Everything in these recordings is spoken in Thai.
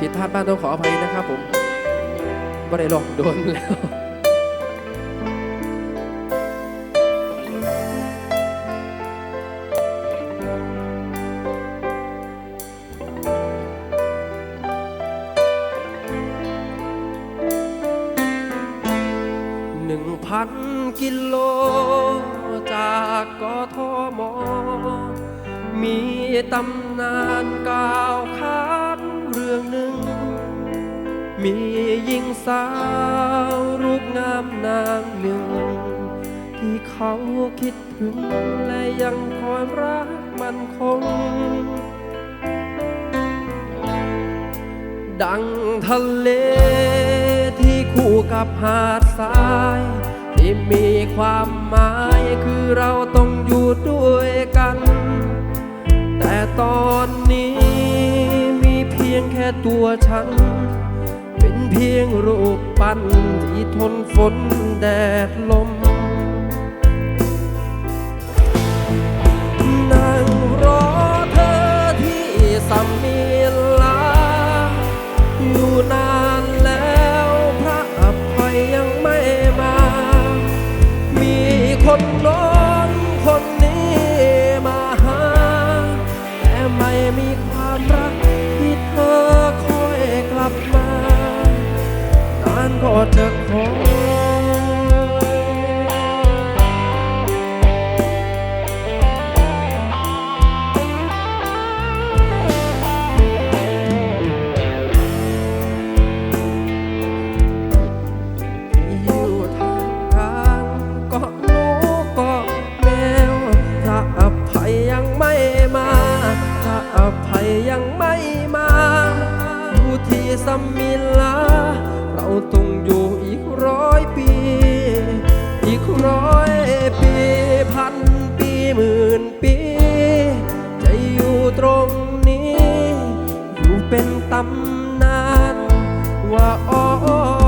ผิดพลาดบ้างต้องขออภัยนะครับผมบ่ได้หลอกโดนแล้วหนึ่งพันกิโลจากกทมมีตำนานกล่าวข้า มีหญิงสาวรูปงามนางหนึ่ง ที่เขาคิดถึงและยังคอยรักมันคง ดังทะเลที่คู่กับหาดทราย ที่มีความหมายคือเราต้องอยู่ด้วยกัน แต่ตอนนี้มีเพียงแค่ตัวฉัน เป็นเพียงรูปปั้นที่ทนฝนแดดลม นั่งรอเธอที่สมิล ก็จะขอ ปีพันปีหมื่นปี จะอยู่ตรงนี้ อยู่เป็นตำนานว่าอ้อ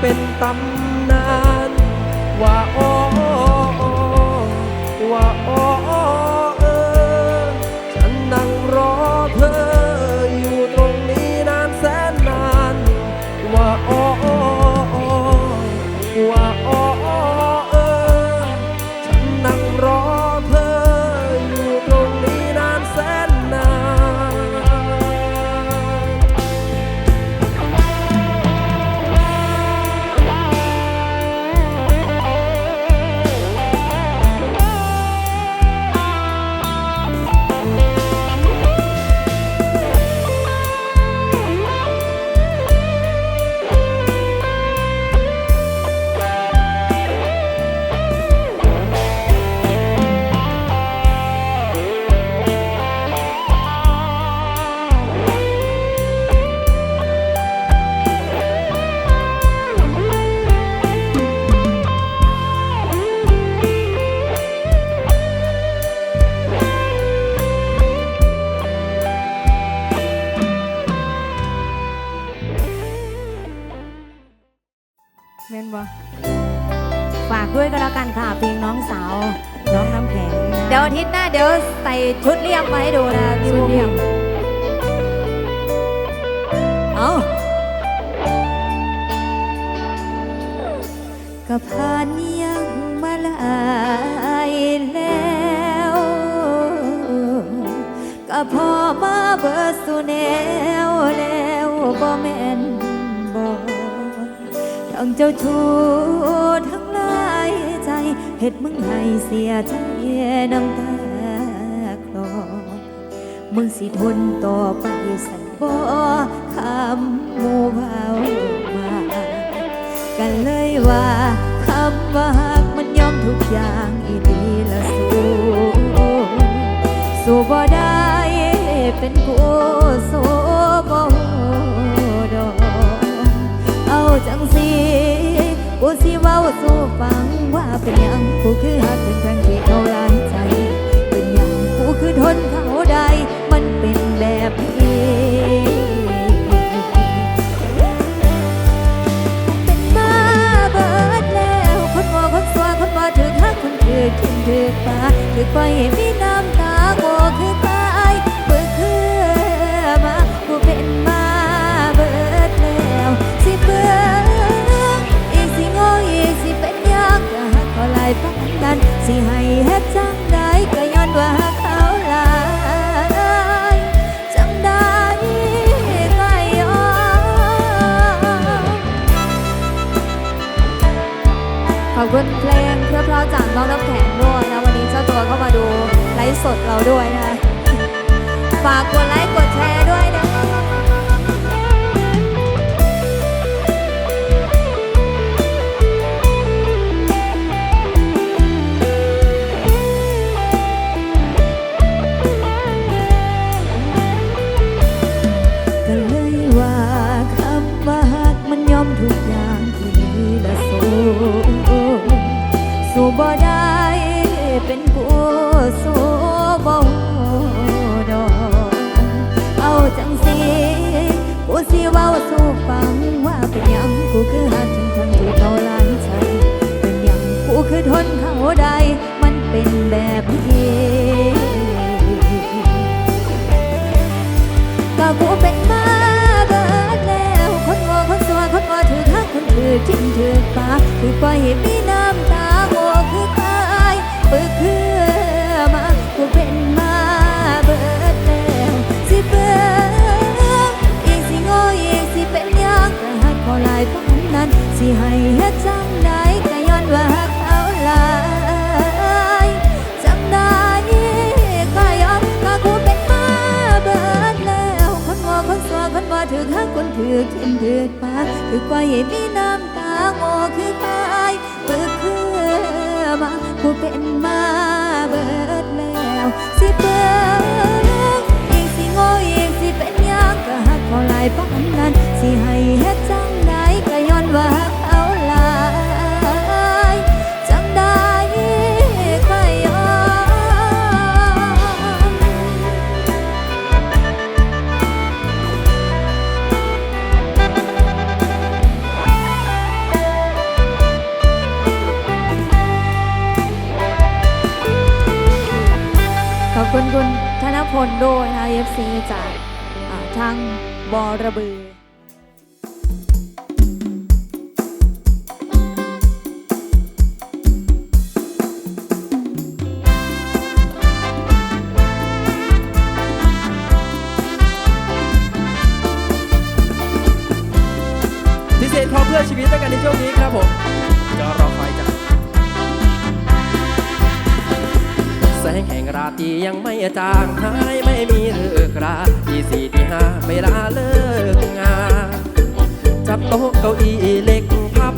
เป็นตำนานว่าอ้อว่า เดี๋ยวอาทิตย์หน้าเดี๋ยวใส่ชุดเรียบมาให้ดูนะพี่ชุดบุ้มเรียมเอาก็ผ่านยังมาหลายแล้วก็พอมาเบิดสุแนวแล้วบ่แม่นบ่ทั้งเจ้าชู้ทั้งหลายเฮ็ดมึงให้เสียใจน้ำตาคลอ มึงสิทนต่อไปสันบ่คำหมูเบามากันเลยว่าคำว่าหักมันยอมทุกอย่างอีดีละสู้สู้บ่ได้เป็นกูสูบ่ดอกเอาจังสิกูสิเว้าสู่ฟังว่าเป็นยังกูคือหักถึงทั้งที่เขาหลือไปให้มีน้ำตาโง่คือตายเบื่อคือมากูเป็นมาเบิดแล้ว สิเบื่ออีสิโง่อีสิเป็นยากก็หักเขาลายปานนั้นสิให้เฮ็ดจังได้ก็ย้อนว่าเขาลายจังได้ก็ยอมขอบคุณเพลงเพื่อเพราะจากน้องน้ำแข็ง ไลฟ์สดเราด้วยนะฝากกดไลค์กดแชร์ด้วยนะคะ อทนเขาได้มันเป็นแบบนี้ก็กูเป็นมาเบิดแล้ว คนโง่คนสัวคนว่าถือทักคนถือกินถือปลาถือปล่อยให้มีน้ำตาโง่คือตายเปิดคือ คือขึ้นเดือปาคือปล่อยมีน้ำตาโง่คือตายเบิกคือมากูเป็นมาเบิดแล้วสิเบิดอีกสิโง่เองสิเป็นยังก็หักเขาหลายปานนั้นสิให้เฮ็ดจังไดก็ย้อนว่า ด้วยนะ FC จากอ่าทางบอระบือพิเศษขอเพื่อชีวิตด้วยกันในช่วงนี้ครับผมจะรอ แสงแห่งราตรียังไม่จางหายไม่มีเลิกราที่สี่ที่ห้าเวลาเลิกงานจับโต๊ะเก้าอี้เล็กพับ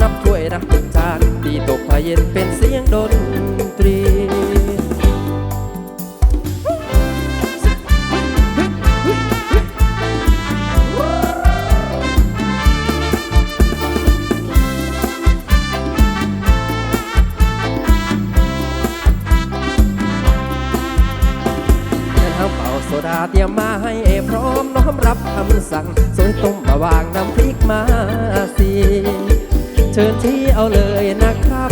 นับถ้วยนับจานตีตกพาเย็นเป็นเสียงดนตรี สั่งสวยต้มมาวางน้ำพริกมาสีเชิญที่เอาเลยนะครับ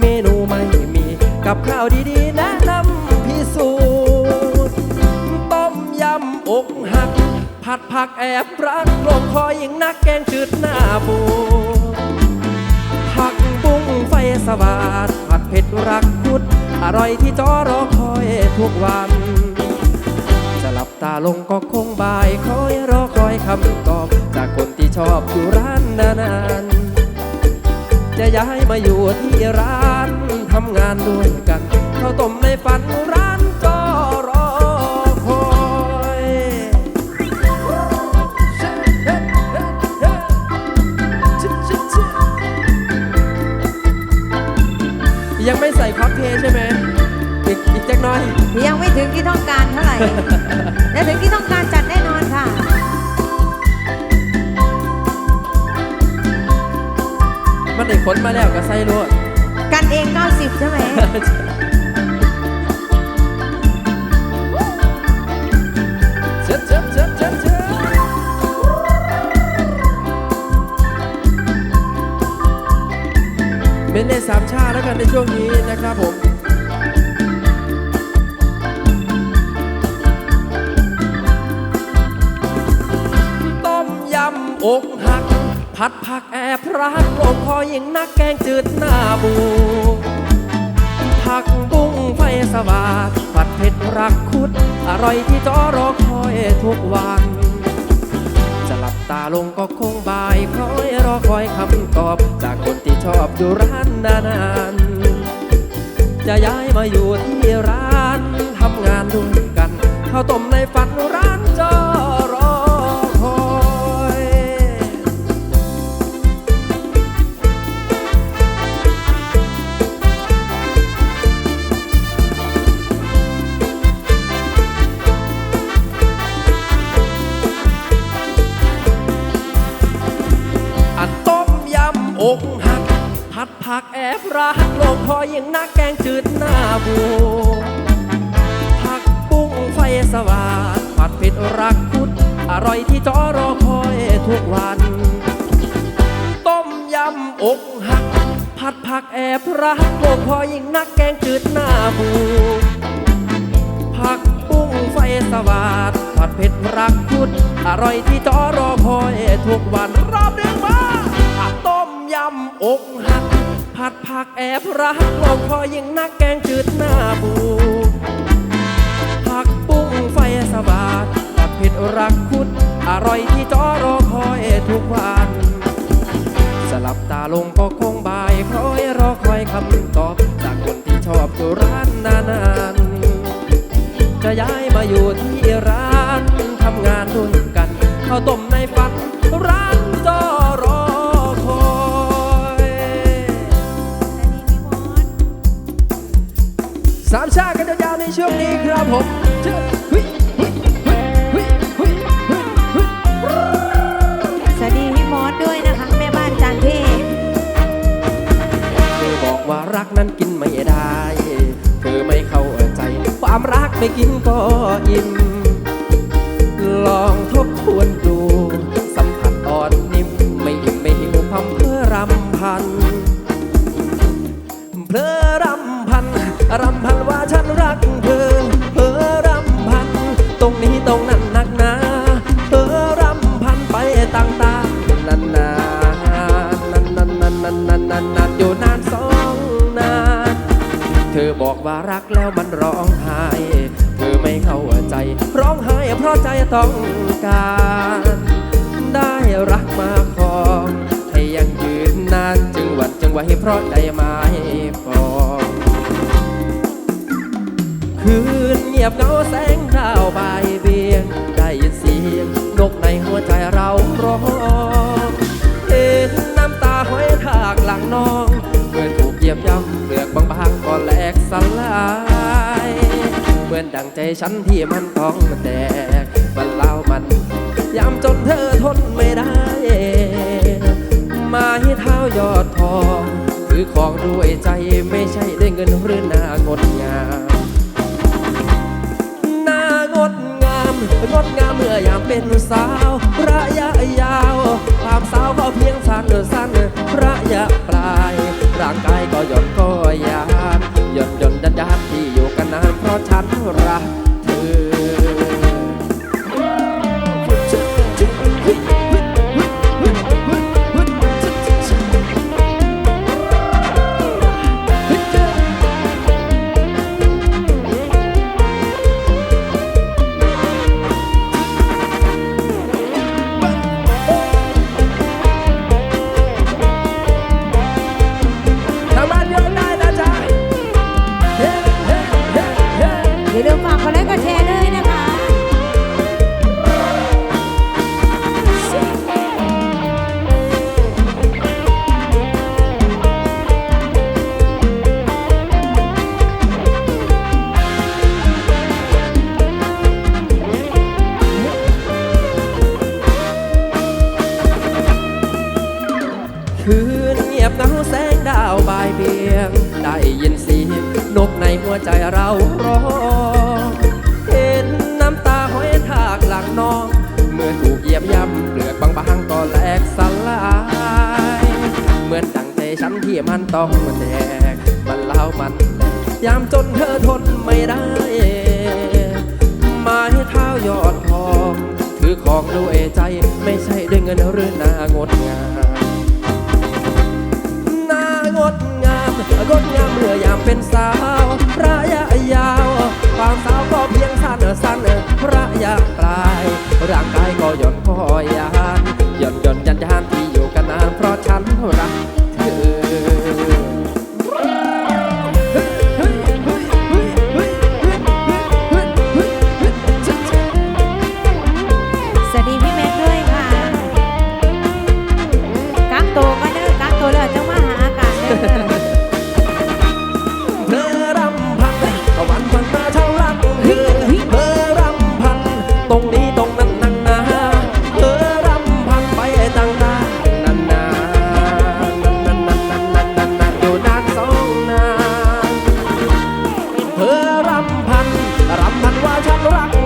เมนูไม่มีกับข้าวดีๆแนะนำพิสูจน์ต้มยำอกหัก ผัดผักแอบรักลงคอยิงนักแกงจืดหน้าปูผักบุ้งไฟสวาดผัดเผ็ดรักคุดอร่อยที่จอรอคอยทุกวัน ตาลงก็คงบายคอยรอคอยคำตอบ จากคนที่ชอบอยู่ร้านนานๆจะย้ายมาอยู่ที่ร้านทำงานด้วยกันเขาต้มในฝันร้านจอรอคอยยังไม่ใส่คอสเพลย์ใช่ไหม อีกอีกจักหน้อย ยังไม่ถึงที่ต้องการเท่าไหร่และถึงที่ต้องการจัดแน่นอนค่ะ มันได้ขนมาแล้วก็ใส่รวด กันเอง 90 ใช่ไหม เชิดเชิดเชิดเชิดเชิดเป็นในสามชาติแล้วกันในช่วงนี้นะครับผมต้ม อกหักผัดผักแอบรักอกคอยิงนักแกงจืดหน้าบูผักบุ้งไฟสวาดผัดเผ็ดรักคุด อร่อยที่จอรอคอยทุกวัน จะหลับตาลงก็คงบายคอยรอคอยคำตอบ จากคนที่ชอบอยู่ร้านนานๆจะย้ายมาอยู่ที่ร้านทำงานด้วยกันข้าวต้มในฝันร้าน รักโลกพอยังนักแกงจืดหน้าบูผักบุ้งไฟสว่างผัดเผ็ดรักคุดอร่อยที่จอรอคอยทุกวัน ต้มยำอกหัก ผัดผักแอบรักโลกพอยิ่งนักแกงจืดหน้าบูผักบุ้งไฟสว่างผัดเผ็ดรักคุดอร่อยที่จอรอคอยทุกวันรอบเดือนมาต้มยำอกหัก ผัดผักแอบรักเราคอยิ่งนักแกงจืดหน้าบูผักบุ้งไฟสว่างผัดเผ็ดรักคุด อร่อยที่จอรอคอยทุกวัน สลับตาลงก็คงบายคอยรอคอยคำตอบ จากคนที่ชอบอยู่ร้านนานๆจะย้ายมาอยู่ที่ บอกว่ารักนั้นกินไม่ได้ เธอไม่เข้าใจ ความรักไม่กินก็อิ่ม ลองทบทวนดู รักแล้วมันร้องไห้เธอไม่เข้าใจ ร้องไห้เพราะใจต้องการ ได้รักมาครองให้ยังยืนนานจึงหวัดจึงไหวเพราะใจไม่ฟองคืนเงียบเงาแสงดาวใบเบียง ได้ยินเสียงนกในหัวใจเราร้องเห็นน้ำตาห้อยทากหลังน้องเมื่อถูกเหยียบย่ำเปลือกบางๆก็แหลก สลายเหมือนดังใจฉันที่มันต้องแตกมันเล่ามัน ยามจนเธอทนไม่ได้ มาให้เท้ายอดทองคือของด้วยใจไม่ใช่ด้วยเงินหรือหน้างดงามหน้างดงามงดงามเมื่อยามเป็นสาวระยะยาวความสาวก็เพียงสั้นสั้นระยะปลายร่างกายก็หย่อนก็ยาน ย่อนหย่อนยันยันที่อยู่กันนานเพราะฉันรัก ใจเราร้องเห็นน้ำตาห้อยทากหลังน้อง เมื่อถูกเหยียบย่ำเปลือกบางๆก็แหลกสลาย เหมือนดังใจฉันที่มันต้องแตกมันเล่ามันยามจนเธอทนไม่ได้ไม้เท้ายอดทองถือของด้วยใจไม่ใช่ด้วยเงินหรือหนางดงามหน้างดงาม งดงามเมื่อยามเป็นสาวระยะยาวความสาวก็เพียงสั้นสั้นระยะปลายร่างกายก็หย่อนคอยยานหย่อนหย่อนยันยานที่อยู่กันนานเพราะฉันรักเธอ rock